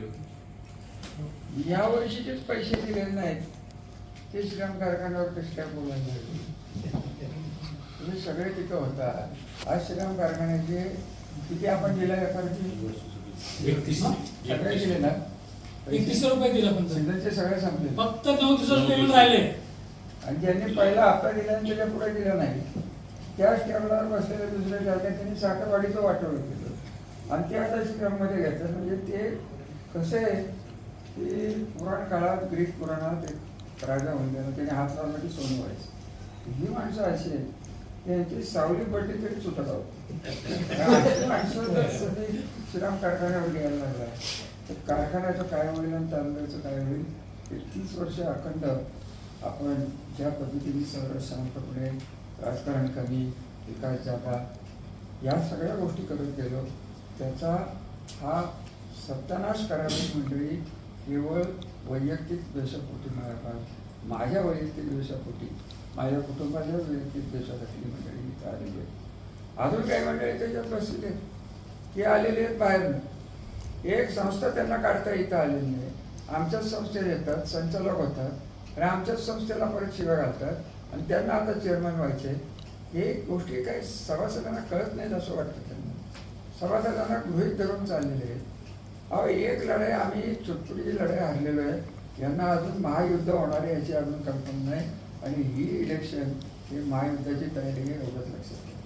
होती या वर्षीचेच पैसे दिलेले नाहीत. ते श्रम कारखान्यावर कसे काय बोलायला? तुम्ही सगळे तिथं होता. आज श्रम कारखान्याचे किती आपण दिला एकतीस. सगळे दिले ना? एकतीसशे रुपये दिला पण. सिग्नलचे सगळे संपले. फक्त दिवसाचं पेमेंट राहिले. आणि ज्यांनी पहिला हप्ता दिला आणि त्याच्या पुढे दिला नाही त्याच टेबलावर बसलेल्या दुसऱ्या जागा त्यांनी साखरवाडीचं वाटवलं केलं. आणि ते आता श्रीराममध्ये घेतात म्हणजे ते कसं आहे की पुराण काळात ग्रीक पुराणात एक राजा होऊन गेला. त्याने हात लावण्यासाठी सोनं व्हायचं ही माणसं अशी आहेत की यांची सावली पडली तरी सुटत आहोत. माणसं जर तुम्ही श्रीराम कारखान्यावर घ्यायला लागला तर कारखान्याचं काय होईल आणि तांदळाचं काय होईल ते तीस वर्ष अखंड आपण ज्या पद्धतीने सर्व शांतपणे राजकारण कमी विकास जागा या सगळ्या गोष्टी करत गेलो. त्याचा हा सत्यानाश करावी मंडळी केवळ वैयक्तिक द्वेषापोटी मला माझ्या वैयक्तिक द्वेषापोटी माझ्या कुटुंबाच्या वैयक्तिक द्वेषासाठी मंडळी इथं आलेली आहे. अजून काही मंडळी त्याच्यात बसलेले आहेत. ते आलेले आहेत बाहेरनं. एक संस्था त्यांना काढता इथं आलेली नाही आमच्याच संस्थेत येतात संचालक होतात आणि आमच्याच संस्थेला परत शिव्या घालतात आणि त्यांना आता चेअरमन व्हायचे हे गोष्टी काही सभासदांना कळत नाहीत असं वाटतं त्यांना. सभासदांना गृहित धरून चाललेले आहेत. अहो एक लढाई आम्ही चुटपुटीची लढाई हरलेलो आहे. यांना अजून महायुद्ध होणार आहे याची अजून कल्पना नाही. आणि ही इलेक्शन हे महायुद्धाची तयारी आहे एवढंच लक्षात घ्या